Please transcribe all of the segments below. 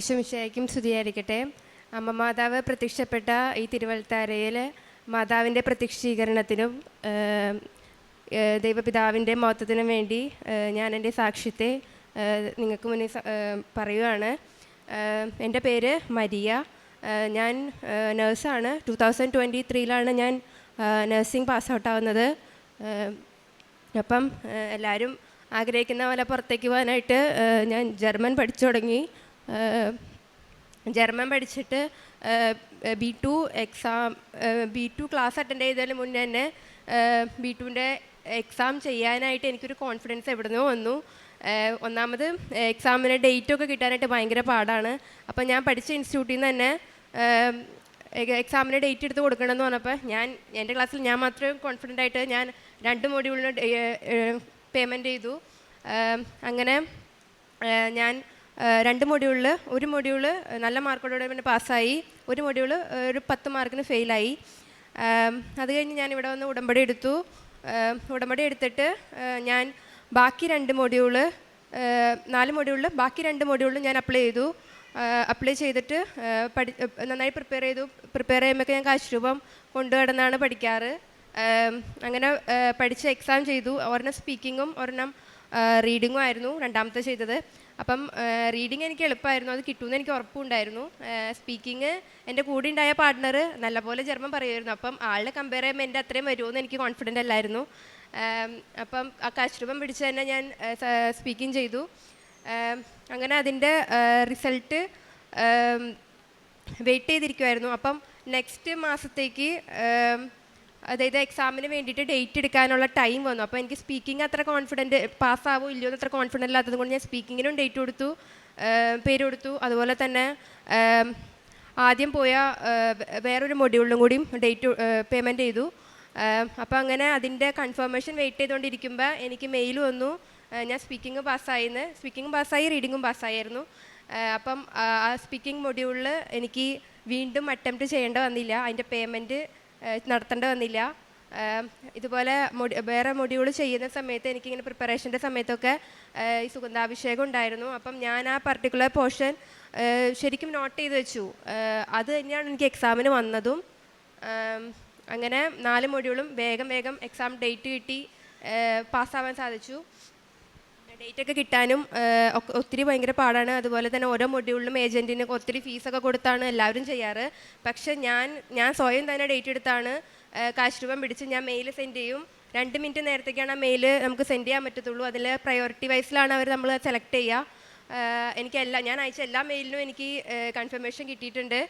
ഈശോമിശയ്ക്കും സ്തുതിയായിരിക്കട്ടെ. അമ്മ മാതാവ് പ്രത്യക്ഷപ്പെട്ട ഈ തിരുവൽത്താരയിൽ മാതാവിന്റെ പ്രത്യക്ഷീകരണത്തിനും ദൈവപിതാവിന്റെ മഹത്വത്തിനും വേണ്ടി ഞാൻ എന്റെ സാക്ഷ്യത്തെ നിങ്ങൾക്ക് മുന്നിൽ പറയുകയാണ് എന്റെ പേര് മരിയ. ഞാൻ നേഴ്സാണ്. ടു തൗസൻഡ് ട്വന്റി ത്രീയിലാണ് ഞാൻ നേഴ്സിംഗ് പാസ് ഔട്ട് ആവുന്നത് അപ്പം എല്ലാവരും ആഗ്രഹിക്കുന്ന പോലെ പുറത്തേക്ക് പോകാനായിട്ട് ഞാൻ ജർമ്മൻ പഠിച്ചു തുടങ്ങി. ജർമ്മൻ പഠിച്ചിട്ട് B two exam B two class attend ചെയ്തതിന് മുന്നേ തന്നെ ബി ടുവിന്റെ എക്സാം ചെയ്യാനായിട്ട് എനിക്കൊരു കോൺഫിഡൻസ് എവിടുന്നോ വന്നു. ഒന്നാമത് എക്സാമിന് ഡേറ്റൊക്കെ കിട്ടാനായിട്ട് ഭയങ്കര പാടാണ്. അപ്പം ഞാൻ പഠിച്ച ഇൻസ്റ്റിറ്റ്യൂട്ടിൽ നിന്ന് തന്നെ എക്സാമിന് ഡേറ്റ് എടുത്ത് കൊടുക്കണമെന്ന് പറഞ്ഞപ്പോൾ ഞാൻ എന്റെ ക്ലാസ്സിൽ ഞാൻ മാത്രമേ കോൺഫിഡന്റ് ആയിട്ട് ഞാൻ രണ്ട് മോഡ്യൂളിന് പേയ്മെന്റ് ചെയ്തു. അങ്ങനെ ഞാൻ രണ്ട് മൊഡ്യൂളിൽ ഒരു മൊഡ്യൂൾ നല്ല മാർക്കോടെ പിന്നെ പാസ്സായി ഒരു മൊഡ്യൂൾ ഒരു പത്ത് മാർക്കിന് ഫെയിലായി അത് കഴിഞ്ഞ് ഞാൻ ഇവിടെ വന്ന് ഉടമ്പടി എടുത്തു. ഉടമ്പടി എടുത്തിട്ട് ഞാൻ ബാക്കി രണ്ട് മൊഡ്യൂൾ നാല് മൊഡ്യൂളിൽ ബാക്കി രണ്ട് മൊഡ്യൂളിൽ ഞാൻ അപ്ലൈ ചെയ്തു. അപ്ലൈ ചെയ്തിട്ട് പഠി നന്നായി പ്രിപ്പയർ ചെയ്തു. പ്രിപ്പയർ ചെയ്യുമ്പോഴൊക്കെ ഞാൻ കാശ് രൂപം കൊണ്ടുകിടന്നാണ് പഠിക്കാറ് അങ്ങനെ പഠിച്ച് എക്സാം ചെയ്തു. ഒരെണ്ണം സ്പീക്കിങ്ങും ഒരെണ്ണം റീഡിങ്ങും ആയിരുന്നു രണ്ടാമത്തെ ചെയ്തത്. അപ്പം റീഡിങ് എനിക്ക് എളുപ്പമായിരുന്നു. അത് കിട്ടുമെന്ന് എനിക്ക് ഉറപ്പുണ്ടായിരുന്നു. സ്പീക്കിങ് എന്റെ കൂടെ ഉണ്ടായ പാർട്ട്ണർ നല്ലപോലെ ജർമ്മൻ പറയുമായിരുന്നു. അപ്പം ആളെ കമ്പയർ ചെയ്യുമ്പോൾ എന്റെ അത്രയും വരുമെന്ന് എനിക്ക് കോൺഫിഡന്റ് അല്ലായിരുന്നു. അപ്പം ആ കാശ് രൂപം പിടിച്ച് തന്നെ ഞാൻ സ്പീക്കിംഗ് ചെയ്തു. അങ്ങനെ അതിന്റെ റിസൾട്ട് വെയിറ്റ് ചെയ്തിരിക്കുമായിരുന്നു അപ്പം നെക്സ്റ്റ് മാസത്തേക്ക് അതായത് എക്സാമിന് വേണ്ടിയിട്ട് ഡേറ്റ് എടുക്കാനുള്ള ടൈം വന്നു. അപ്പോൾ എനിക്ക് സ്പീക്കിംഗ് അത്ര കോൺഫിഡന്റ് പാസ്സാവോ ഇല്ലയോ എന്ന് അത്ര കോൺഫിഡന്റ് ഇല്ലാത്തത് കൊണ്ട് ഞാൻ സ്പീക്കിങ്ങിനും ഡേറ്റ് കൊടുത്തു പേര് കൊടുത്തു. അതുപോലെ തന്നെ ആദ്യം പോയ വേറൊരു മൊഡ്യൂളിലും കൂടിയും ഡേറ്റ് പേയ്മെന്റ് ചെയ്തു. അപ്പോൾ അങ്ങനെ അതിന്റെ കൺഫർമേഷൻ വെയിറ്റ് ചെയ്തുകൊണ്ടിരിക്കുമ്പോൾ എനിക്ക് മെയിൽ വന്നു. ഞാൻ സ്പീക്കിംഗ് പാസ്സായിന്ന് സ്പീക്കിംഗ് പാസ്സായി റീഡിങ്ങും പാസ്സായിരുന്നു അപ്പം ആ സ്പീക്കിംഗ് മൊഡ്യൂളിൽ എനിക്ക് വീണ്ടും അറ്റംപ്റ്റ് ചെയ്യേണ്ട വന്നില്ല. അതിന്റെ പേയ്മെന്റ് നടത്തേണ്ട വന്നില്ല. ഇതുപോലെ വേറെ മൊഡ്യൂൾ ചെയ്യുന്ന സമയത്ത് എനിക്കിങ്ങനെ പ്രിപ്പറേഷന്റെ സമയത്തൊക്കെ ഈ സുഗന്ധാഭിഷേകം ഉണ്ടായിരുന്നു. അപ്പം ഞാൻ ആ പർട്ടിക്കുലർ പോർഷൻ ശരിക്കും നോട്ട് ചെയ്ത് വെച്ചു. അത് തന്നെയാണ് എനിക്ക് എക്സാമിന് വന്നതും. അങ്ങനെ നാല് മൊഡ്യൂളും വേഗം വേഗം എക്സാം ഡേറ്റ് കിട്ടി. പാസ്സാവാൻ സാധിച്ചു. ഡേറ്റ് ഒക്കെ കിട്ടാനും ഒത്തിരി ഭയങ്കര പാടാണ്. അതുപോലെ തന്നെ ഓരോ മൊഡ്യൂളിലും ഏജന്റിന് ഒത്തിരി ഫീസൊക്കെ കൊടുത്താണ് എല്ലാവരും ചെയ്യാറ്. പക്ഷേ ഞാൻ ഞാൻ സ്വയം തന്നെ ഡേറ്റ് എടുത്താണ്. കാശ് രൂപം പിടിച്ച് ഞാൻ മെയിൽ സെൻഡ് ചെയ്യും. രണ്ട് മിനിറ്റ് നേരത്തേക്കാണ് ആ മെയിൽ നമുക്ക് സെൻഡ് ചെയ്യാൻ പറ്റത്തുള്ളൂ. അതിൽ പ്രയോറിറ്റി വൈസിലാണ് അവർ നമ്മൾ സെലക്ട് ചെയ്യുക. എനിക്ക് എല്ലാ ഞാൻ അയച്ച എല്ലാ മെയിലിനും എനിക്ക് കൺഫർമേഷൻ കിട്ടിയിട്ടുണ്ട്.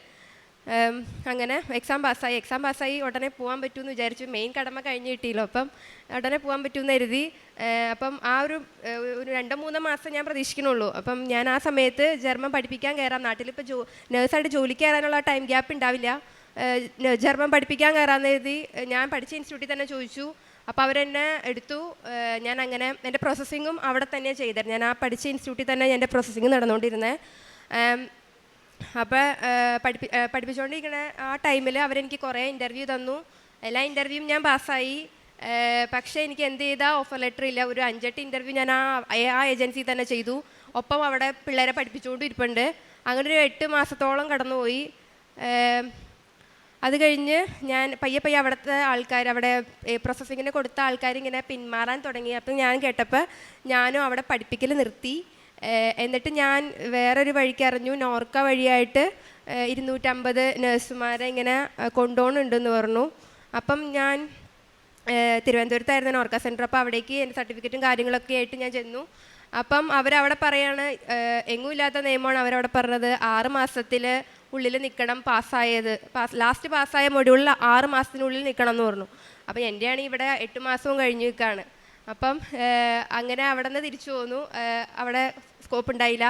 അങ്ങനെ എക്സാം പാസ്സായി എക്സാം പാസ്സായി ഉടനെ പോകാൻ പറ്റുമെന്ന് വിചാരിച്ചു. മെയിൻ കടമ കഴിഞ്ഞ് കിട്ടിയല്ലോ. അപ്പം ഉടനെ പോകാൻ പറ്റുമെന്ന് കരുതി. അപ്പം ആ ഒരു ഒരു രണ്ടോ മൂന്നോ മാസം ഞാൻ പ്രതീക്ഷിക്കണുള്ളൂ. അപ്പം ഞാൻ ആ സമയത്ത് ജർമ്മൻ പഠിപ്പിക്കാൻ കയറാം നാട്ടിലിപ്പോൾ ജോ നേഴ്സായിട്ട് ജോലിക്ക് കയറാനുള്ള ടൈം ഗ്യാപ്പ് ഉണ്ടാവില്ല. ജർമ്മൻ പഠിപ്പിക്കാൻ കയറാമെന്ന് കരുതി. ഞാൻ പഠിച്ച ഇൻസ്റ്റിറ്റ്യൂട്ടിൽ തന്നെ ചോദിച്ചു. അപ്പോൾ അവരെന്നെ എടുത്തു. ഞാൻ അങ്ങനെ എന്റെ പ്രോസസ്സിങ്ങും അവിടെ തന്നെ ചെയ്തിരുന്നു ഞാൻ ആ പഠിച്ച ഇൻസ്റ്റിറ്റ്യൂട്ടിൽ തന്നെ എന്റെ പ്രോസസ്സിങ് നടന്നുകൊണ്ടിരുന്നത് അപ്പോൾ പഠിപ്പി പഠിപ്പിച്ചുകൊണ്ടിരിക്കുന്ന ആ ടൈമിൽ അവരെനിക്ക് കുറേ ഇന്റർവ്യൂ തന്നു. എല്ലാ ഇന്റർവ്യൂവും ഞാൻ പാസ്സായി. പക്ഷേ എനിക്ക് എന്ത് ചെയ്താൽ ഓഫർ ലെറ്റർ ഇല്ല. ഒരു അഞ്ചെട്ട് ഇന്റർവ്യൂ ഞാൻ ആ ആ ഏജൻസി തന്നെ ചെയ്തു. ഒപ്പം അവിടെ പിള്ളേരെ പഠിപ്പിച്ചുകൊണ്ട് ഇരിപ്പുണ്ട് അങ്ങനെ ഒരു എട്ട് മാസത്തോളം കടന്നുപോയി. അത് കഴിഞ്ഞ് ഞാൻ പയ്യെ പയ്യെ അവിടുത്തെ ആൾക്കാർ അവിടെ പ്രോസസ്സിങ്ങിന് കൊടുത്ത ആൾക്കാർ ഇങ്ങനെ പിന്മാറാൻ തുടങ്ങി. അപ്പം ഞാൻ കേട്ടപ്പോൾ ഞാനും അവിടെ പഠിപ്പിക്കൽ നിർത്തി. എന്നിട്ട് ഞാൻ വേറൊരു വഴിക്ക് അറിഞ്ഞു. നോർക്ക വഴിയായിട്ട് ഇരുന്നൂറ്റമ്പത് നഴ്സുമാരെ ഇങ്ങനെ കൊണ്ടുപോകുന്നുണ്ടെന്ന് പറഞ്ഞു. അപ്പം ഞാൻ തിരുവനന്തപുരത്തായിരുന്നു നോർക്ക സെന്റർ അപ്പോൾ അവിടേക്ക് എന്റെ സർട്ടിഫിക്കറ്റും കാര്യങ്ങളൊക്കെ ആയിട്ട് ഞാൻ ചെന്നു. അപ്പം അവരവിടെ പറയാണ് എങ്ങുമില്ലാത്ത എങ്ങും നിയമമാണ് അവരവിടെ പറഞ്ഞത്. ആറ് മാസത്തിൽ ഉള്ളിൽ നിൽക്കണം പാസ്സായത്. പാസ് ലാസ്റ്റ് പാസ്സായ മൊഡ്യൂളിൽ ആറ് മാസത്തിനുള്ളിൽ നിൽക്കണം എന്ന് പറഞ്ഞു. അപ്പം എന്റെയാണ് ഇവിടെ എട്ട് മാസവും കഴിഞ്ഞു നിൽക്കുകയാണ് അപ്പം അങ്ങനെ അവിടെ നിന്ന് തിരിച്ചു പോന്നു. അവിടെ സ്കോപ്പ് ഉണ്ടായില്ല.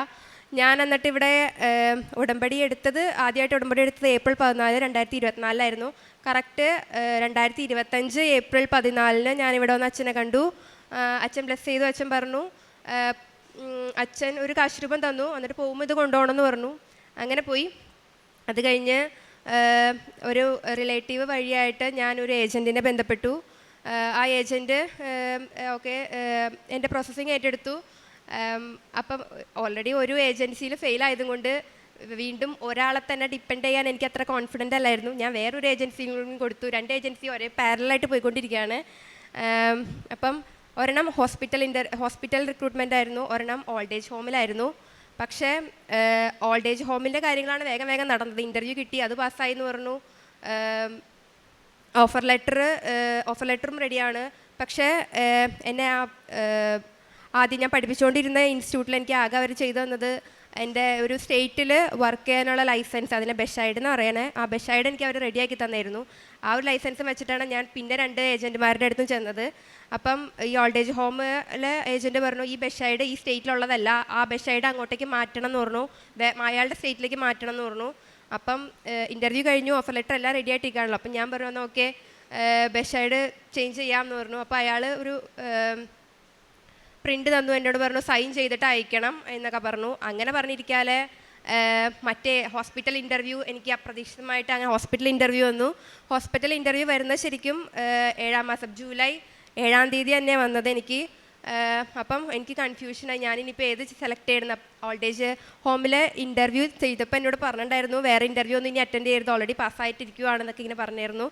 ഞാൻ എന്നിട്ട് ഇവിടെ ഉടമ്പടി എടുത്തത് ആദ്യമായിട്ട് ഉടമ്പടി എടുത്തത് ഏപ്രിൽ പതിനാല് രണ്ടായിരത്തി ഇരുപത്തിനാലിലായിരുന്നു കറക്റ്റ് രണ്ടായിരത്തി ഇരുപത്തഞ്ച് ഏപ്രിൽ പതിനാലിന് ഞാൻ ഇവിടെ വന്ന് അച്ഛനെ കണ്ടു. അച്ഛൻ ബ്ലെസ് ചെയ്തു അച്ഛൻ പറഞ്ഞു. അച്ഛൻ ഒരു കാശ് രൂപം തന്നു. എന്നിട്ട് പോകുമ്പോൾ ഇത് കൊണ്ടുപോകണമെന്ന് പറഞ്ഞു. അങ്ങനെ പോയി. അത് കഴിഞ്ഞ് ഒരു റിലേറ്റീവ് വഴിയായിട്ട് ഞാൻ ഒരു ഏജന്റിനെ ബന്ധപ്പെട്ടു. ആ ഏജന്റ് ഓക്കെ എന്റെ പ്രോസസ്സിങ് ഏറ്റെടുത്തു. അപ്പം ഓൾറെഡി ഒരു ഏജൻസിയിൽ ഫെയിൽ ആയതുകൊണ്ട് വീണ്ടും ഒരാളെ തന്നെ ഡിപ്പെൻഡ് ചെയ്യാൻ എനിക്ക് അത്ര കോൺഫിഡന്റ് അല്ലായിരുന്നു. ഞാൻ വേറൊരു ഏജൻസിയും കൊടുത്തു. രണ്ട് ഏജൻസി ഒരേ പാരലായിട്ട് പോയിക്കൊണ്ടിരിക്കുകയാണ്. അപ്പം ഒരെണ്ണം ഹോസ്പിറ്റൽ ഇന്റർ ഹോസ്പിറ്റൽ റിക്രൂട്ട്മെന്റ് ആയിരുന്നു. ഒരെണ്ണം ഓൾഡ് ഏജ് ഹോമിലായിരുന്നു പക്ഷേ ഓൾഡ് ഏജ് ഹോമിന്റെ കാര്യങ്ങളാണ് വേഗം വേഗം നടന്നത്. ഇന്റർവ്യൂ കിട്ടി അത് പാസ്സായി എന്ന് പറഞ്ഞു. ഓഫർ ലെറ്റർ ഓഫർ ലെറ്ററും റെഡിയാണ് പക്ഷേ എന്നെ ആ ആദ്യം ഞാൻ പഠിപ്പിച്ചുകൊണ്ടിരുന്ന ഇൻസ്റ്റിറ്റ്യൂട്ടിൽ എനിക്ക് ആകെ അവർ ചെയ്തു തന്നത് എന്റെ ഒരു സ്റ്റേറ്റിൽ വർക്ക് ചെയ്യാനുള്ള ലൈസൻസ് അതിനെ ബെഷൈഡ് എന്ന് പറയണേ. ആ ബെഷൈഡ് എനിക്ക് അവർ റെഡിയാക്കി തന്നായിരുന്നു. ആ ഒരു ലൈസൻസ് വെച്ചിട്ടാണ് ഞാൻ പിന്നെ രണ്ട് ഏജന്റുമാരുടെ അടുത്തും ചെന്നത്. അപ്പം ഈ ഓൾഡ് ഏജ് ഹോമിലെ ഏജന്റ് പറഞ്ഞു ഈ ബെഷൈഡ് ഈ സ്റ്റേറ്റിലുള്ളതല്ല ആ ബെഷൈഡ് അങ്ങോട്ടേക്ക് മാറ്റണം എന്ന് പറഞ്ഞു. അയാളുടെ സ്റ്റേറ്റിലേക്ക് മാറ്റണം എന്ന് പറഞ്ഞു. അപ്പം ഇന്റർവ്യൂ കഴിഞ്ഞു ഓഫർ ലെറ്റർ എല്ലാം റെഡി ആയിട്ടിരിക്കുകയാണല്ലോ. അപ്പം ഞാൻ പറഞ്ഞു ഓക്കെ ബെഷൈഡ് ചേഞ്ച് ചെയ്യാമെന്ന് പറഞ്ഞു. അപ്പോൾ അയാൾ ഒരു പ്രിന്റ് തന്നു എന്നോട് പറഞ്ഞു സൈൻ ചെയ്തിട്ട് അയക്കണം എന്നൊക്കെ പറഞ്ഞു. അങ്ങനെ പറഞ്ഞിരിക്കാതെ മറ്റേ ഹോസ്പിറ്റൽ ഇന്റർവ്യൂ എനിക്ക് അപ്രതീക്ഷിതമായിട്ട് അങ്ങനെ ഹോസ്പിറ്റൽ ഇന്റർവ്യൂ വന്നു. ഹോസ്പിറ്റൽ ഇന്റർവ്യൂ വരുന്നത് ശരിക്കും ഏഴാം മാസം ജൂലൈ ഏഴാം തീയതി തന്നെ വന്നത് എനിക്ക്. അപ്പം എനിക്ക് കൺഫ്യൂഷനായി ഞാനിനിപ്പോൾ ഏത് സെലക്ട് ചെയ്യണം? ഓൾഡ് ഏജ് ഹോമിൽ ഇന്റർവ്യൂ ചെയ്തപ്പോൾ എന്നോട് പറഞ്ഞിട്ടുണ്ടായിരുന്നു വേറെ ഇന്റർവ്യൂ ഒന്നും ഇനി അറ്റൻഡ് ചെയ്യരുത്. ഓൾറെഡി പാസ്സായിട്ടിരിക്കുവാണെന്നൊക്കെ ഇങ്ങനെ പറഞ്ഞിരുന്നു.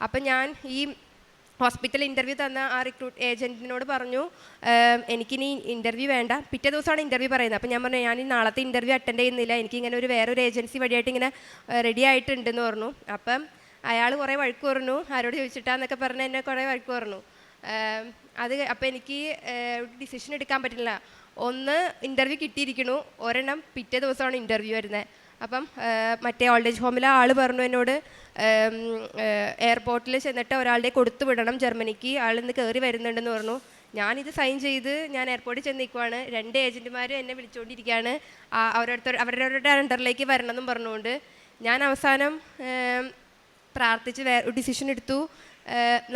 അപ്പം ഞാൻ ഈ ഹോസ്പിറ്റൽ ഇന്റർവ്യൂ തന്ന ആ റിക്രൂട്ട് ഏജന്റിനോട് പറഞ്ഞു "ഏം, എനിക്കിനി ഇന്റർവ്യൂ വേണ്ട. പിറ്റേ ദിവസമാണ് ഇന്റർവ്യൂ പറയുന്നത്. അപ്പോൾ ഞാൻ പറഞ്ഞു ഞാൻ ഈ നാളത്തെ ഇന്റർവ്യൂ അറ്റൻഡ് ചെയ്യുന്നില്ല. എനിക്കിങ്ങനെ ഒരു വേറൊരു ഏജൻസി വഴിയായിട്ട് ഇങ്ങനെ റെഡി ആയിട്ടുണ്ടെന്ന് പറഞ്ഞു. അപ്പം അയാൾ കുറേ വഴക്ക് പറഞ്ഞു. ആരോട് ചോദിച്ചിട്ടാന്നൊക്കെ പറഞ്ഞ് എന്നെ കുറേ വഴക്ക് പറഞ്ഞു. അത് അപ്പോൾ എനിക്ക് ഡിസിഷൻ എടുക്കാൻ പറ്റില്ല. ഒന്ന് ഇന്റർവ്യൂ കിട്ടിയിരിക്കണു ഒരെണ്ണം പിറ്റേ ദിവസമാണ് ഇന്റർവ്യൂ വരുന്നത്. അപ്പം മറ്റേ ഓൾഡ് ഏജ് ഹോമിലെ ആൾ പറഞ്ഞു എന്നോട് എയർപോർട്ടിൽ ചെന്നിട്ട് ഒരാളുടെ കൊടുത്തു വിടണം ജർമ്മനിക്ക് ആൾ ഇന്ന് കയറി വരുന്നുണ്ടെന്ന് പറഞ്ഞു. ഞാനിത് സൈൻ ചെയ്ത് ഞാൻ എയർപോർട്ടിൽ ചെന്ന് നിൽക്കുവാണ് രണ്ട് ഏജന്റുമാർ എന്നെ വിളിച്ചുകൊണ്ടിരിക്കുകയാണ് അവരടുത്ത് അവരവരുടെ അണ്ടറിലേക്ക് വരണമെന്നും പറഞ്ഞുകൊണ്ട് ഞാൻ അവസാനം പ്രാർത്ഥിച്ച് വേ ഡിസിഷൻ എടുത്തു.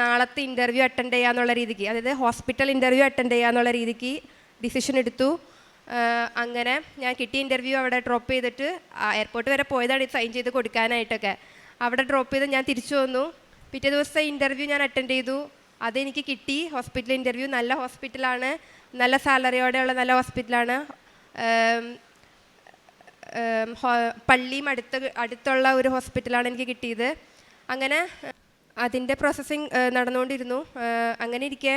നാളത്തെ ഇന്റർവ്യൂ അറ്റൻഡ് ചെയ്യാന്നുള്ള രീതിക്ക് അതായത് ഹോസ്പിറ്റൽ ഇന്റർവ്യൂ അറ്റൻഡ് ചെയ്യാന്നുള്ള രീതിക്ക് ഡിസിഷൻ എടുത്തു. അങ്ങനെ ഞാൻ കിട്ടിയ ഇന്റർവ്യൂ അവിടെ ഡ്രോപ്പ് ചെയ്തിട്ട് എയർപോർട്ട് വരെ പോയതാണ് ഇത് സൈൻ ചെയ്ത് കൊടുക്കാനായിട്ടൊക്കെ. അവിടെ ഡ്രോപ്പ് ചെയ്ത് ഞാൻ തിരിച്ചു വന്നു. പിറ്റേ ദിവസത്തെ ഇന്റർവ്യൂ ഞാൻ അറ്റൻഡ് ചെയ്തു. അതെനിക്ക് കിട്ടി. ഹോസ്പിറ്റൽ ഇന്റർവ്യൂ നല്ല ഹോസ്പിറ്റലാണ് നല്ല സാലറിയോടെയുള്ള നല്ല ഹോസ്പിറ്റലാണ് പള്ളിയും അടുത്ത് അടുത്തുള്ള ഒരു ഹോസ്പിറ്റലാണ് എനിക്ക് കിട്ടിയത്. അങ്ങനെ അതിന്റെ പ്രോസസ്സിങ് നടന്നുകൊണ്ടിരുന്നു. അങ്ങനെ ഇരിക്കെ.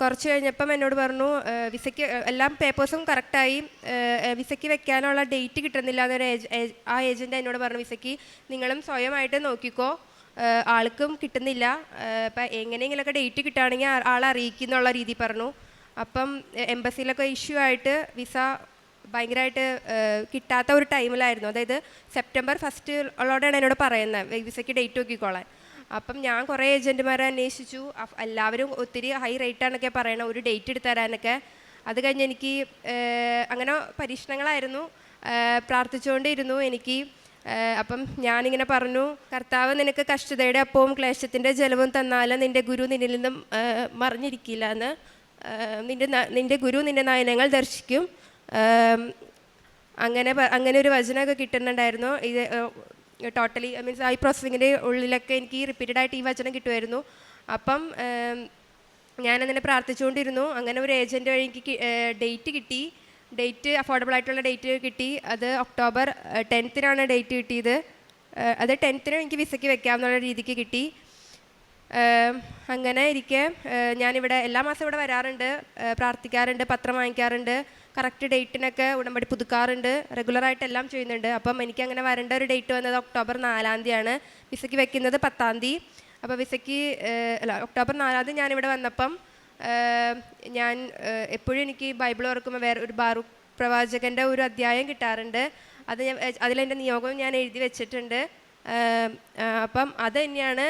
കുറച്ച് കഴിഞ്ഞപ്പം എന്നോട് പറഞ്ഞു വിസയ്ക്ക് എല്ലാം പേപ്പേഴ്സും കറക്റ്റായി വിസയ്ക്ക് വെക്കാനുള്ള ഡേറ്റ് കിട്ടുന്നില്ല എന്നൊരു ആ ഏജന്റ് എന്നോട് പറഞ്ഞു വിസയ്ക്ക് നിങ്ങളും സ്വയമായിട്ട് നോക്കിക്കോ. ആൾക്കും കിട്ടുന്നില്ല. അപ്പം എങ്ങനെയെങ്കിലുമൊക്കെ ഡേറ്റ് കിട്ടുകയാണെങ്കിൽ ആൾ അറിയിക്കുന്നുള്ള രീതി പറഞ്ഞു. അപ്പം എംബസിയിലൊക്കെ ഇഷ്യൂ ആയിട്ട് വിസ ഭയങ്കരമായിട്ട് കിട്ടാത്ത ഒരു ടൈമിലായിരുന്നു അതായത് സെപ്റ്റംബർ ഫസ്റ്റ് ഉള്ളതോടെയാണ് എന്നോട് പറയുന്നത്. വിസയ്ക്ക് ഡേറ്റ് നോക്കിക്കോളാൻ. അപ്പം ഞാൻ കുറേ ഏജന്റുമാരെ അന്വേഷിച്ചു. എല്ലാവരും ഒത്തിരി ഹൈ റേറ്റാണൊക്കെ പറയണം ഒരു ഡേറ്റ് എടുത്ത് തരാനൊക്കെ. അത് കഴിഞ്ഞ് എനിക്ക് അങ്ങനെ പരീക്ഷണങ്ങളായിരുന്നു. പ്രാർത്ഥിച്ചുകൊണ്ടിരുന്നു എനിക്ക്. അപ്പം ഞാനിങ്ങനെ പറഞ്ഞു കർത്താവ് നിനക്ക് കഷ്ടതയുടെ അപ്പവും ക്ലേശത്തിന്റെ ജലവും തന്നാലും നിന്റെ ഗുരു നിന്നിൽ നിന്നും മറിഞ്ഞിരിക്കില്ല എന്ന് നിന്റെ നിന്റെ ഗുരു നിന്റെ നയനങ്ങൾ ദർശിക്കും. അങ്ങനെ അങ്ങനെ ഒരു വചനമൊക്കെ കിട്ടുന്നുണ്ടായിരുന്നു. ഇത് ടോട്ടലി ഐ മീൻസ് ഐ പ്രോസസ്സിങ്ങിന്റെ ഉള്ളിലൊക്കെ എനിക്ക് റിപ്പീറ്റഡ് ആയിട്ട് ഈ വചനം കിട്ടുമായിരുന്നു. അപ്പം ഞാനതിനെ പ്രാർത്ഥിച്ചുകൊണ്ടിരുന്നു. അങ്ങനെ ഒരു ഏജന്റ് വഴി എനിക്ക് ഡേറ്റ് കിട്ടി. ഡേറ്റ് അഫോർഡബിൾ ആയിട്ടുള്ള ഡേറ്റ് കിട്ടി. അത് ഒക്ടോബർ ടെൻത്തിനാണ് ഡേറ്റ് കിട്ടിയത്. അത് ടെൻത്തിന് എനിക്ക് വിസയ്ക്ക് വെക്കാം എന്നുള്ള രീതിക്ക് കിട്ടി. അങ്ങനെ ഇരിക്കെ. ഞാനിവിടെ എല്ലാ മാസം ഇവിടെ വരാറുണ്ട്. പ്രാർത്ഥിക്കാറുണ്ട് പത്രം വാങ്ങിക്കാറുണ്ട്. കറക്റ്റ് ഡേറ്റിനൊക്കെ ഉടമ്പടി പുതുക്കാറുണ്ട്. റെഗുലറായിട്ട് എല്ലാം ചെയ്യുന്നുണ്ട്. അപ്പം എനിക്ക് അങ്ങനെ വരേണ്ട ഒരു ഡേറ്റ് വന്നത് ഒക്ടോബർ നാലാം തീയതിയാണ്. വിസയ്ക്ക് വെക്കുന്നത് പത്താം തീയതി. അപ്പോൾ വിസയ്ക്ക് അല്ല ഒക്ടോബർ നാലാം തീയതി ഞാനിവിടെ വന്നപ്പം ഞാൻ എപ്പോഴും എനിക്ക് ബൈബിൾ ഓർക്കുമ്പോൾ വേറെ ഒരു ബാറു പ്രവാചകന്റെ ഒരു അധ്യായം കിട്ടാറുണ്ട്. അത് ഞാൻ അതിലെന്റെ നിയോഗം ഞാൻ എഴുതി വെച്ചിട്ടുണ്ട്. അപ്പം അത് തന്നെയാണ്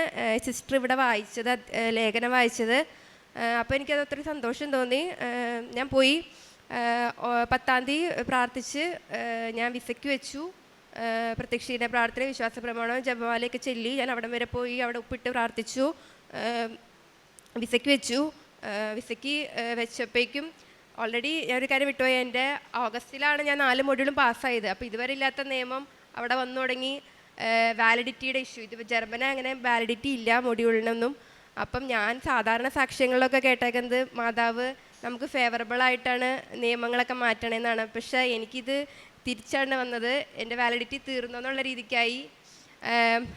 സിസ്റ്റർ ഇവിടെ വായിച്ചത് ലേഖനം വായിച്ചത്. അപ്പോൾ എനിക്കത് ഒത്തിരി സന്തോഷം തോന്നി. ഞാൻ പോയി. പത്താം തീയതി പ്രാർത്ഥിച്ച് ഞാൻ വിസയ്ക്ക് വെച്ചു. പ്രത്യക്ഷീന പ്രാർത്ഥന വിശ്വാസ പ്രമാണം ജപമാലയൊക്കെ ചൊല്ലി ഞാൻ അവിടം വരെ പോയി അവിടെ ഉപ്പിട്ട് പ്രാർത്ഥിച്ചു. വിസയ്ക്ക് വെച്ചു. വിസയ്ക്ക് വെച്ചപ്പോഴേക്കും ഓൾറെഡി ഞാൻ ഒരു കാര്യം വിട്ടുപോയി. എന്റെ ഓഗസ്റ്റിലാണ് ഞാൻ നാല് മൊഡ്യൂളും പാസ്സായത്. അപ്പോൾ ഇതുവരെ ഇല്ലാത്ത നിയമം അവിടെ വന്നു തുടങ്ങി. വാലിഡിറ്റിയുടെ ഇഷ്യൂ ഇത് ജർമ്മന അങ്ങനെ വാലിഡിറ്റി ഇല്ല മൊഡ്യൂളിനൊന്നും അപ്പം ഞാൻ സാധാരണ സാക്ഷ്യങ്ങളിലൊക്കെ കേട്ടേക്കുന്നത് മാതാവ് നമുക്ക് ഫേവറബിൾ ആയിട്ടാണ് നിയമങ്ങളൊക്കെ മാറ്റണമെന്നാണ് പക്ഷേ എനിക്കിത് തിരിച്ചാണ് വന്നത് എന്റെ വാലിഡിറ്റി തീർന്നു എന്നുള്ള രീതിക്കായി.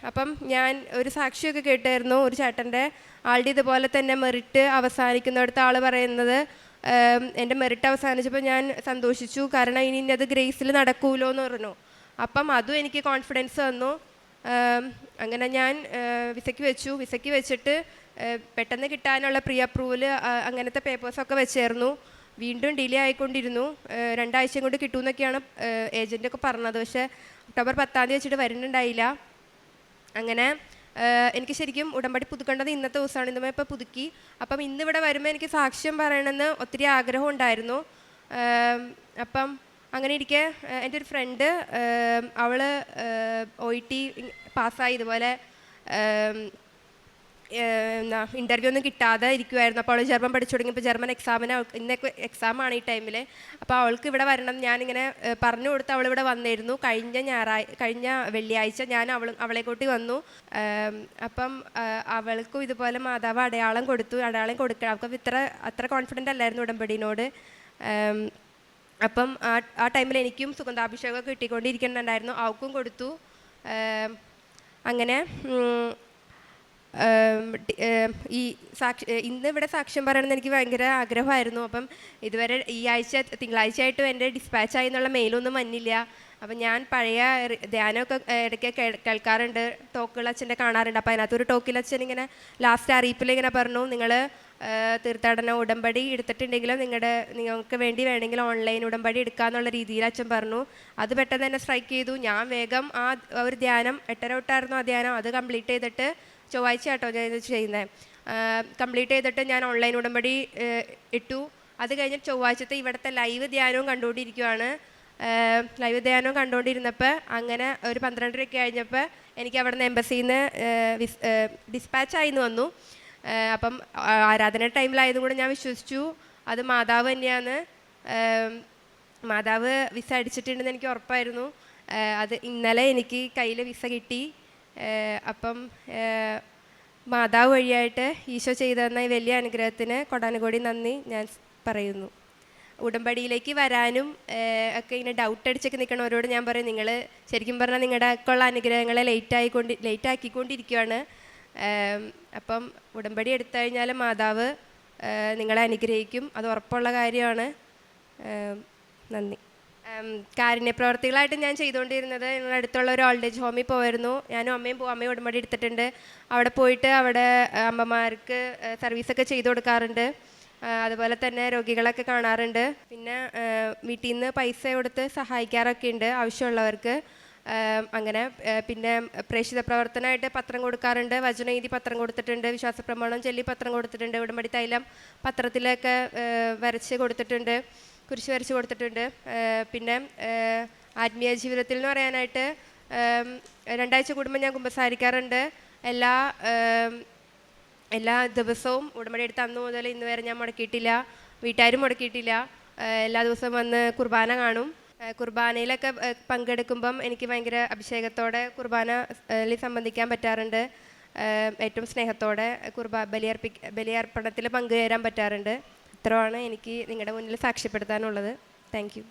അപ്പം ഞാൻ ഒരു സാക്ഷിയൊക്കെ കേട്ടായിരുന്നു. ഒരു ചേട്ടന്റെ ആളുടെ ഇതുപോലെ തന്നെ മെറിറ്റ് അവസാനിക്കുന്നിടത്ത് ആൾ പറയുന്നത് എന്റെ മെറിറ്റ് അവസാനിച്ചപ്പോൾ ഞാൻ സന്തോഷിച്ചു. കാരണം ഇനി അത് ഗ്രേസിൽ നടക്കൂലോ എന്ന് പറഞ്ഞു. അപ്പം അതും എനിക്ക് കോൺഫിഡൻസ് തന്നു അങ്ങനെ ഞാൻ വിസയ്ക്ക് വെച്ചു. വിസയ്ക്ക് വെച്ചിട്ട് പെട്ടെന്ന് കിട്ടാനുള്ള പ്രീ അപ്രൂവൽ അങ്ങനത്തെ പേപ്പേഴ്സൊക്കെ വെച്ചായിരുന്നു. വീണ്ടും ഡിലേ ആയിക്കൊണ്ടിരുന്നു. രണ്ടാഴ്ചയും കൊണ്ട് കിട്ടുമെന്നൊക്കെയാണ് ഏജന്റൊക്കെ പറഞ്ഞത്. പക്ഷേ ഒക്ടോബർ പത്താം തീയതി വെച്ചിട്ട് വരുന്നുണ്ടായില്ല. അങ്ങനെ എനിക്ക് ശരിക്കും ഉടമ്പടി പുതുക്കേണ്ടത് ഇന്നത്തെ ദിവസമാണ്. ഇന്നുമേ ഇപ്പോൾ പുതുക്കി. അപ്പം ഇന്നിവിടെ വരുമ്പോൾ എനിക്ക് സാക്ഷ്യം പറയണമെന്ന് ഒത്തിരി ആഗ്രഹം ഉണ്ടായിരുന്നു. അപ്പം അങ്ങനെ ഇരിക്കെ എന്റെ ഒരു ഫ്രണ്ട് അവൾ ഒ ഇ ടി പാസ്സായി ഇതുപോലെ എന്താ ഇന്റർവ്യൂ ഒന്നും കിട്ടാതെ ഇരിക്കുമായിരുന്നു അപ്പോൾ അവൾ ജർമ്മൻ പഠിച്ചു തുടങ്ങിയപ്പോൾ ജർമ്മൻ എക്സാമിന് ഇന്നൊക്കെ എക്സാമാണ് ഈ ടൈമിൽ അപ്പോൾ അവൾക്ക് ഇവിടെ വരണം ഞാനിങ്ങനെ പറഞ്ഞു കൊടുത്ത് അവളിവിടെ വന്നിരുന്നു. കഴിഞ്ഞ ഞായറാഴ്ച കഴിഞ്ഞ വെള്ളിയാഴ്ച ഞാൻ അവൾ അവളെ കൂട്ടി വന്നു. അപ്പം അവൾക്കും ഇതുപോലെ മാതാവ് അടയാളം കൊടുത്തു. അടയാളം കൊടുക്കുക അവൾക്ക് ഇത്ര അത്ര കോൺഫിഡന്റ് അല്ലായിരുന്നു ഉടമ്പടിനോട്. അപ്പം ആ ടൈമിൽ എനിക്കും സുഗന്ധാഭിഷേകം കിട്ടിക്കൊണ്ടിരിക്കുന്നുണ്ടായിരുന്നു. അവൾക്കും കൊടുത്തു. അങ്ങനെ ഈ സാക്ഷി ഇന്ന് ഇവിടെ സാക്ഷ്യം പറയണമെന്ന് എനിക്ക് ഭയങ്കര ആഗ്രഹമായിരുന്നു. അപ്പം ഇതുവരെ ഈ ആഴ്ച തിങ്കളാഴ്ച ആയിട്ടും എന്റെ ഡിസ്പാച്ച് ആയി എന്നുള്ള മെയിലൊന്നും വന്നില്ല. അപ്പം ഞാൻ പഴയ ധ്യാനമൊക്കെ ഇടയ്ക്ക് കേൾക്കാറുണ്ട്. ടോക്കുകൾ അച്ഛന്റെ കാണാറുണ്ട്. അപ്പം അതിനകത്തൊരു ടോക്കിൽ അച്ഛൻ ഇങ്ങനെ ലാസ്റ്റ് അറിയിപ്പിൽ ഇങ്ങനെ പറഞ്ഞു നിങ്ങൾ തീർത്ഥാടന ഉടമ്പടി എടുത്തിട്ടുണ്ടെങ്കിലും നിങ്ങളുടെ നിങ്ങൾക്ക് വേണ്ടി വേണമെങ്കിൽ ഓൺലൈൻ ഉടമ്പടി എടുക്കാന്നുള്ള രീതിയിൽ അച്ഛൻ പറഞ്ഞു. അത് പെട്ടെന്ന് തന്നെ സ്ട്രൈക്ക് ചെയ്തു. ഞാൻ വേഗം ആ ഒരു ധ്യാനം എട്ടര തൊട്ടായിരുന്നു ആ ധ്യാനം. അത് കംപ്ലീറ്റ് ചെയ്തിട്ട് ചൊവ്വാഴ്ച കേട്ടോ ഞാൻ ചെയ്യുന്നത് കംപ്ലീറ്റ് ചെയ്തിട്ട് ഞാൻ ഓൺലൈൻ ഉടമ്പടി ഇട്ടു. അത് കഴിഞ്ഞ് ചൊവ്വാഴ്ചത്തെ ഇവിടുത്തെ ലൈവ് ധ്യാനവും കണ്ടുകൊണ്ടിരിക്കുവാണ്. ലൈവ് ധ്യാനവും കണ്ടുകൊണ്ടിരുന്നപ്പോൾ അങ്ങനെ ഒരു പന്ത്രണ്ടരയൊക്കെ കഴിഞ്ഞപ്പോൾ എനിക്ക് അവിടെ നിന്ന് എംബസിയിൽ നിന്ന് വന്നു. അപ്പം ആരാധന ടൈമിലായതും കൂടെ ഞാൻ വിശ്വസിച്ചു. അത് മാതാവ് തന്നെയാണ്. മാതാവ് വിസ അടിച്ചിട്ടുണ്ടെന്ന് എനിക്ക് ഉറപ്പായിരുന്നു. അത് ഇന്നലെ എനിക്ക് കയ്യിൽ വിസ കിട്ടി. അപ്പം മാതാവ് വഴിയായിട്ട് ഈശോ ചെയ്തു തന്ന ഈ വലിയ അനുഗ്രഹത്തിന് കൊടാനുകൂടി നന്ദി ഞാൻ പറയുന്നു. ഉടമ്പടിയിലേക്ക് വരാനും ഒക്കെ ഇങ്ങനെ ഡൗട്ട് അടിച്ചൊക്കെ നിൽക്കണവരോട് ഞാൻ പറയും നിങ്ങൾ ശരിക്കും പറഞ്ഞാൽ നിങ്ങളുടെ ഉള്ള അനുഗ്രഹങ്ങളെ ലേറ്റ് ആയിക്കൊണ്ട് ലേറ്റ് ആക്കിക്കൊണ്ടിരിക്കുകയാണ് ഏം, അപ്പം ഉടമ്പടി എടുത്തു കഴിഞ്ഞാൽ മാതാവ് നിങ്ങളെ അനുഗ്രഹിക്കും. അത് ഉറപ്പുള്ള കാര്യമാണ്. നന്ദി. കാരുണ്യ പ്രവർത്തികളായിട്ട് ഞാൻ ചെയ്തുകൊണ്ടിരുന്നത് ഞങ്ങളുടെ അടുത്തുള്ള ഒരു ഓൾഡ് ഏജ് ഹോമിൽ പോയിരുന്നു. ഞാനും അമ്മയും പോകും അമ്മയും ഉടമ്പടി എടുത്തിട്ടുണ്ട്. അവിടെ പോയിട്ട് അവിടെ അമ്മമാർക്ക് സർവീസൊക്കെ ചെയ്തു കൊടുക്കാറുണ്ട്. അതുപോലെ തന്നെ രോഗികളൊക്കെ കാണാറുണ്ട്. പിന്നെ വീട്ടിൽ നിന്ന് പൈസ കൊടുത്ത് സഹായിക്കാറൊക്കെ ഉണ്ട് ആവശ്യമുള്ളവർക്ക്. അങ്ങനെ പിന്നെ പ്രേക്ഷിത പ്രവർത്തനമായിട്ട് പത്രം കൊടുക്കാറുണ്ട്. വചനീതി പത്രം കൊടുത്തിട്ടുണ്ട്. വിശ്വാസ പ്രമാണം ചൊല്ലി പത്രം കൊടുത്തിട്ടുണ്ട്. ഉടമ്പടി തൈലം പത്രത്തിലൊക്കെ വരച്ച് കൊടുത്തിട്ടുണ്ട്. കുരിശ് വരച്ച് കൊടുത്തിട്ടുണ്ട്. പിന്നെ ആത്മീയ ജീവിതത്തിൽ എന്ന് പറയാനായിട്ട് രണ്ടാഴ്ച കൂടുമ്പോൾ ഞാൻ കുമ്പസാരിക്കാറുണ്ട്. എല്ലാ എല്ലാ ദിവസവും ഉടമ്പടി എടുത്ത് അന്ന് മുതൽ ഇന്ന് വരെ ഞാൻ മുടക്കിയിട്ടില്ല. വീട്ടുകാരും മുടക്കിയിട്ടില്ല. എല്ലാ ദിവസവും വന്ന് കുർബാന കാണും. കുർബാനയിലൊക്കെ പങ്കെടുക്കുമ്പം എനിക്ക് ഭയങ്കര അഭിഷേകത്തോടെ കുർബാനയിൽ സംബന്ധിക്കാൻ പറ്റാറുണ്ട്. ഏറ്റവും സ്നേഹത്തോടെ കുർബാ ബലിയർപ്പി ബലിയർപ്പണത്തിൽ പങ്കുചേരാൻ പറ്റാറുണ്ട്. ഇത്രയാണ് എനിക്ക് നിങ്ങളുടെ മുന്നിൽ സാക്ഷ്യപ്പെടുത്താനുള്ളത്. താങ്ക് യു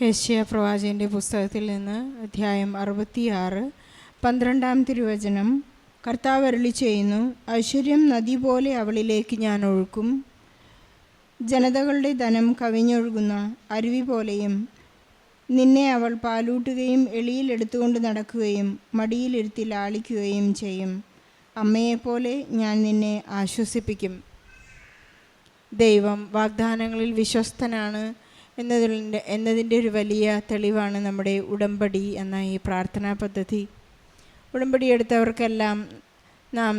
ഏഷ്യ പ്രവാചകന്റെ പുസ്തകത്തിൽ നിന്ന് അധ്യായം അറുപത്തിയാറ് പന്ത്രണ്ടാം തിരുവചനം. കർത്താവ് അരളി ചെയ്യുന്നു ഐശ്വര്യം നദി പോലെ അവളിലേക്ക് ഞാൻ ഒഴുക്കും. ജനതകളുടെ ധനം കവിഞ്ഞൊഴുകുന്ന അരുവി പോലെയും നിന്നെ അവൾ പാലൂട്ടുകയും എളിയിൽ എടുത്തുകൊണ്ട് നടക്കുകയും മടിയിലിരുത്തി ലാളിക്കുകയും ചെയ്യും. അമ്മയെപ്പോലെ ഞാൻ നിന്നെ ആശ്വസിപ്പിക്കും. ദൈവം വാഗ്ദാനങ്ങളിൽ വിശ്വസ്തനാണ് എന്നതിന്റെ എന്നതിന്റെ ഒരു വലിയ തെളിവാണ് നമ്മുടെ ഉടമ്പടി എന്ന ഈ പ്രാർത്ഥനാ പദ്ധതി. ഉടമ്പടി എടുത്തവർക്കെല്ലാം നാം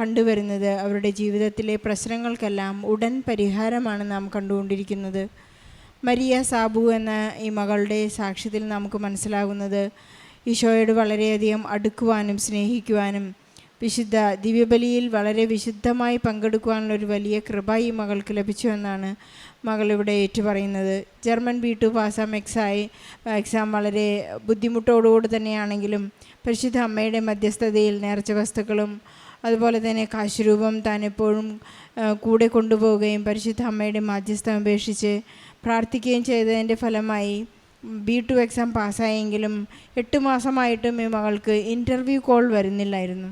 കണ്ടുവരുന്നത് അവരുടെ ജീവിതത്തിലെ പ്രശ്നങ്ങൾക്കെല്ലാം ഉടൻ പരിഹാരമാണ് നാം കണ്ടുകൊണ്ടിരിക്കുന്നത്. മരിയ സാബു എന്ന ഈ മകളുടെ സാക്ഷ്യത്തിൽ നമുക്ക് മനസ്സിലാകുന്നത്. ഈശോയോട് വളരെയധികം അടുക്കുവാനും സ്നേഹിക്കുവാനും വിശുദ്ധ ദിവ്യബലിയിൽ വളരെ വിശുദ്ധമായി പങ്കെടുക്കുവാനുള്ള ഒരു വലിയ കൃപ ഈ മകൾക്ക് ലഭിച്ചു എന്നാണ് മകൾ ഇവിടെ ഏറ്റുപറയുന്നത്. ജർമ്മൻ ബി ടു പാസാം എക്സായി എക്സാം വളരെ ബുദ്ധിമുട്ടോടുകൂടി തന്നെയാണെങ്കിലും പരിശുദ്ധ അമ്മയുടെ മധ്യസ്ഥതയിൽ നേർച്ച വസ്തുക്കളും അതുപോലെ തന്നെ കാശുരൂപം താൻ എപ്പോഴും കൂടെ കൊണ്ടുപോവുകയും പരിശുദ്ധ അമ്മയുടെ മാധ്യസ്ഥം അപേക്ഷിച്ച് പ്രാർത്ഥിക്കുകയും ചെയ്തതിന്റെ ഫലമായി ബി ടു എക്സാം പാസ്സായെങ്കിലും എട്ട് മാസമായിട്ടും ഈ മകൾക്ക് ഇന്റർവ്യൂ കോൾ വരുന്നില്ലായിരുന്നു.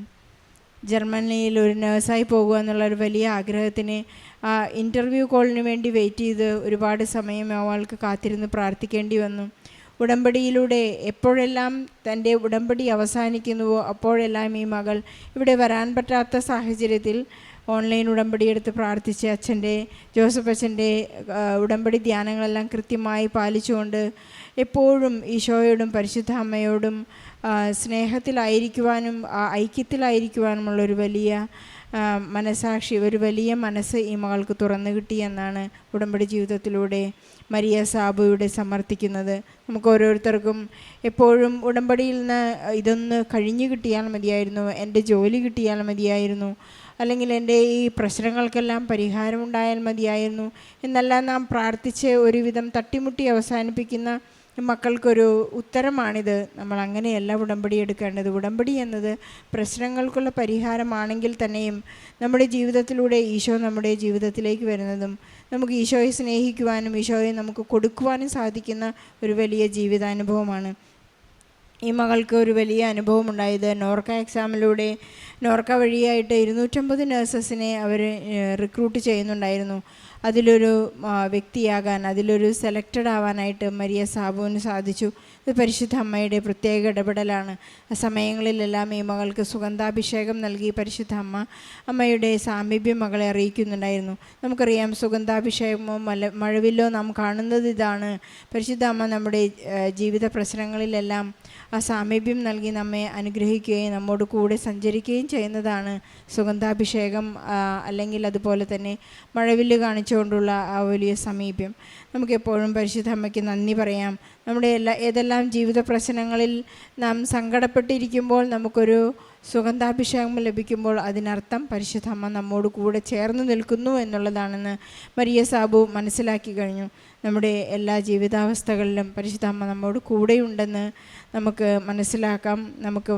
ജർമ്മനിയിൽ ഒരു നേഴ്സായി പോകുക എന്നുള്ള ഒരു വലിയ ആഗ്രഹത്തിന് ആ ഇന്റർവ്യൂ കോളിന് വേണ്ടി വെയിറ്റ് ചെയ്ത് ഒരുപാട് സമയം അവൾക്ക് കാത്തിരുന്ന് പ്രാർത്ഥിക്കേണ്ടി വന്നു. ഉടമ്പടിയിലൂടെ എപ്പോഴെല്ലാം തന്റെ ഉടമ്പടി അവസാനിക്കുന്നുവോ അപ്പോഴെല്ലാം ഈ മകൾ ഇവിടെ വരാൻ പറ്റാത്ത സാഹചര്യത്തിൽ ഓൺലൈൻ ഉടമ്പടി എടുത്ത് പ്രാർത്ഥിച്ച് അച്ഛന്റെ ജോസഫ് അച്ഛന്റെ ഉടമ്പടി ധ്യാനങ്ങളെല്ലാം കൃത്യമായി പാലിച്ചുകൊണ്ട് എപ്പോഴും ഈശോയോടും പരിശുദ്ധ അമ്മയോടും സ്നേഹത്തിലായിരിക്കുവാനും ഐക്യത്തിലായിരിക്കുവാനുമുള്ള ഒരു വലിയ മനസാക്ഷി ഒരു വലിയ മനസ്സ് ഈ മകൾക്ക് തുറന്നു കിട്ടിയെന്നാണ് ഉടമ്പടി ജീവിതത്തിലൂടെ മരിയ സാബുയുടെ സമർത്ഥിക്കുന്നത്. നമുക്ക് ഓരോരുത്തർക്കും എപ്പോഴും ഉടമ്പടിയിൽ നിന്ന് ഇതൊന്ന് കഴിഞ്ഞു കിട്ടിയാൽ മതിയായിരുന്നു എന്റെ ജോലി കിട്ടിയാൽ മതിയായിരുന്നു അല്ലെങ്കിൽ എന്റെ ഈ പ്രശ്നങ്ങൾക്കെല്ലാം പരിഹാരമുണ്ടായാൽ മതിയായിരുന്നു. എന്നെല്ലാം നാം പ്രാർത്ഥിച്ച് ഒരുവിധം തട്ടിമുട്ടി അവസാനിപ്പിക്കുന്ന മക്കൾക്കൊരു ഉത്തരമാണിത്. നമ്മൾ അങ്ങനെയല്ല ഉടമ്പടി എടുക്കേണ്ടത്. ഉടമ്പടി എന്നത് പ്രശ്നങ്ങൾക്കുള്ള പരിഹാരമാണെങ്കിൽ തന്നെയും നമ്മുടെ ജീവിതത്തിലൂടെ ഈശോ നമ്മുടെ ജീവിതത്തിലേക്ക് വരുന്നതും നമുക്ക് ഈശോയെ സ്നേഹിക്കുവാനും ഈശോയെ നമുക്ക് കൊടുക്കുവാനും സാധിക്കുന്ന ഒരു വലിയ ജീവിതാനുഭവമാണ്. ഈ മകൾക്ക് ഒരു വലിയ അനുഭവം ഉണ്ടായത്. നോർക്ക എക്സാമിലൂടെ നോർക്ക വഴിയായിട്ട് ഇരുന്നൂറ്റമ്പത് നഴ്സസിനെ അവർ റിക്രൂട്ട് ചെയ്യുന്നുണ്ടായിരുന്നു. അതിലൊരു വ്യക്തിയാകാൻ അതിലൊരു സെലക്റ്റഡ് ആവാനായിട്ട് മരിയ സാബുവിന് സാധിച്ചു. ഇത് പരിശുദ്ധ അമ്മയുടെ പ്രത്യേക ഇടപെടലാണ്. ആ സമയങ്ങളിലെല്ലാം ഈ മകൾക്ക് സുഗന്ധാഭിഷേകം നൽകി പരിശുദ്ധ അമ്മ അമ്മയുടെ സാമീപ്യം മകളെ അറിയിക്കുന്നുണ്ടായിരുന്നു. നമുക്കറിയാം സുഗന്ധാഭിഷേകമോ മല മഴവില്ലോ നാം കാണുന്നത് ഇതാണ്. പരിശുദ്ധ അമ്മ നമ്മുടെ ജീവിത പ്രശ്നങ്ങളിലെല്ലാം ആ സാമീപ്യം നൽകി നമ്മെ അനുഗ്രഹിക്കുകയും നമ്മോട് കൂടെ സഞ്ചരിക്കുകയും ചെയ്യുന്നതാണ്. സുഗന്ധാഭിഷേകം അല്ലെങ്കിൽ അതുപോലെ തന്നെ മഴവില്ല് കാണിച്ചുകൊണ്ടുള്ള ആ വലിയ സമീപ്യം. നമുക്കെപ്പോഴും പരിശുദ്ധ അമ്മയ്ക്ക് നന്ദി പറയാം. നമ്മുടെ എല്ലാ ഏതെല്ലാം ജീവിത പ്രശ്നങ്ങളിൽ നാം സങ്കടപ്പെട്ടിരിക്കുമ്പോൾ നമുക്കൊരു സുഗന്ധാഭിഷേകം ലഭിക്കുമ്പോൾ അതിനർത്ഥം പരിശുദ്ധ അമ്മ നമ്മോട് കൂടെ ചേർന്ന് നിൽക്കുന്നു എന്നുള്ളതാണെന്ന് മരിയ സാബു മനസ്സിലാക്കി കഴിഞ്ഞു. നമ്മുടെ എല്ലാ ജീവിതാവസ്ഥകളിലും പരിശുദ്ധ അമ്മ നമ്മോട് കൂടെയുണ്ടെന്ന് നമുക്ക് മനസ്സിലാക്കാം. നമുക്ക്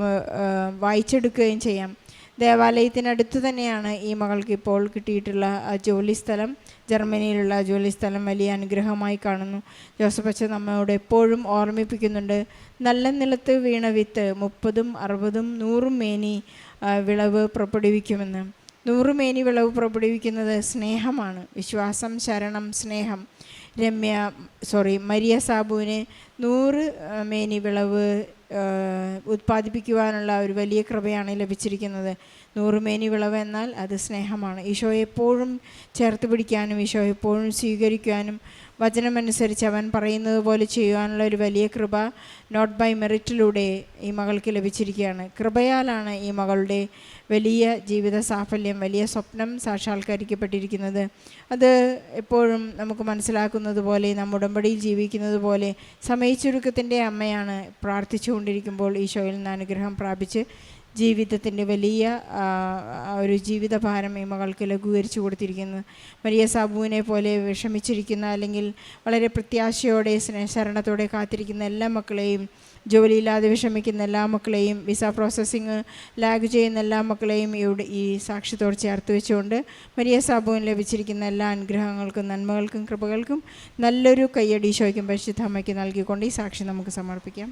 വായിച്ചെടുക്കുകയും ചെയ്യാം. ദേവാലയത്തിനടുത്ത് തന്നെയാണ് ഈ മകൾക്ക് ഇപ്പോൾ കിട്ടിയിട്ടുള്ള ജോലി സ്ഥലം. ജർമ്മനിയിലുള്ള ജോലി സ്ഥലം വലിയ അനുഗ്രഹമായി കാണുന്നു. ജോസഫ് അച്ഛൻ നമ്മോട് എപ്പോഴും ഓർമ്മിപ്പിക്കുന്നുണ്ട്. നല്ല നിലത്ത് വീണ വിത്ത് മുപ്പതും അറുപതും നൂറും മേനി വിളവ് പുറപ്പെടുവിക്കുമെന്ന് നൂറ് മേനി വിളവ് പുറപ്പെടുവിക്കുന്നത് സ്നേഹമാണ്. വിശ്വാസം ശരണം സ്നേഹം. രമ്യ സോറി മരിയ സാബുവിന് നൂറ് മേനി വിളവ് ഉത്പാദിപ്പിക്കുവാനുള്ള ഒരു വലിയ കൃപയാണ് ലഭിച്ചിരിക്കുന്നത്. നൂറ് മേനി വിളവ് എന്നാൽ അത് സ്നേഹമാണ്. ഈശോ എപ്പോഴും ചേർത്ത് പിടിക്കാനും ഈശോ എപ്പോഴും സ്വീകരിക്കുവാനും വചനമനുസരിച്ച് അവൻ പറയുന്നത് പോലെ ചെയ്യുവാനുള്ള ഒരു വലിയ കൃപ നോട്ട് ബൈ മെറിറ്റിലൂടെ ഈ മകൾക്ക് ലഭിച്ചിരിക്കുകയാണ്. കൃപയാലാണ് ഈ മകളുടെ വലിയ ജീവിത സാഫല്യം വലിയ സ്വപ്നം സാക്ഷാത്കരിക്കപ്പെട്ടിരിക്കുന്നത്. അത് എപ്പോഴും നമുക്ക് മനസ്സിലാക്കുന്നത് പോലെ നാം ഉടമ്പടിയിൽ ജീവിക്കുന്നത് പോലെ സമയച്ചുരുക്കത്തിന്റെ അമ്മയാണ് പ്രാർത്ഥിച്ചുകൊണ്ടിരിക്കുമ്പോൾ ഈശോയിൽ നിന്ന് അനുഗ്രഹം പ്രാപിച്ച് ജീവിതത്തിന്റെ വലിയ ഒരു ജീവിതഭാരം ഈ മകൾക്ക് ലഘൂകരിച്ചു കൊടുത്തിരിക്കുന്നു. മരിയ സാബുവിനെ പോലെ വിഷമിച്ചിരിക്കുന്ന അല്ലെങ്കിൽ വളരെ പ്രത്യാശയോടെ സ്നേഹശരണത്തോടെ കാത്തിരിക്കുന്ന എല്ലാ മക്കളെയും ജോലിയില്ലാതെ വിഷമിക്കുന്ന എല്ലാ മക്കളെയും വിസ പ്രോസസ്സിങ് ലാഗ് ചെയ്യുന്ന എല്ലാ മക്കളെയും ഇവിടെ ഈ സാക്ഷ്യത്തോട് ചേർത്ത് വെച്ചുകൊണ്ട് മരിയ സാബുവിന് ലഭിച്ചിരിക്കുന്ന എല്ലാ അനുഗ്രഹങ്ങൾക്കും നന്മകൾക്കും കൃപകൾക്കും നല്ലൊരു കയ്യടി ഈശോയ്ക്കും പരിശുദ്ധ അമ്മയ്ക്ക് നൽകിക്കൊണ്ട് ഈ സാക്ഷി നമുക്ക് സമർപ്പിക്കാം.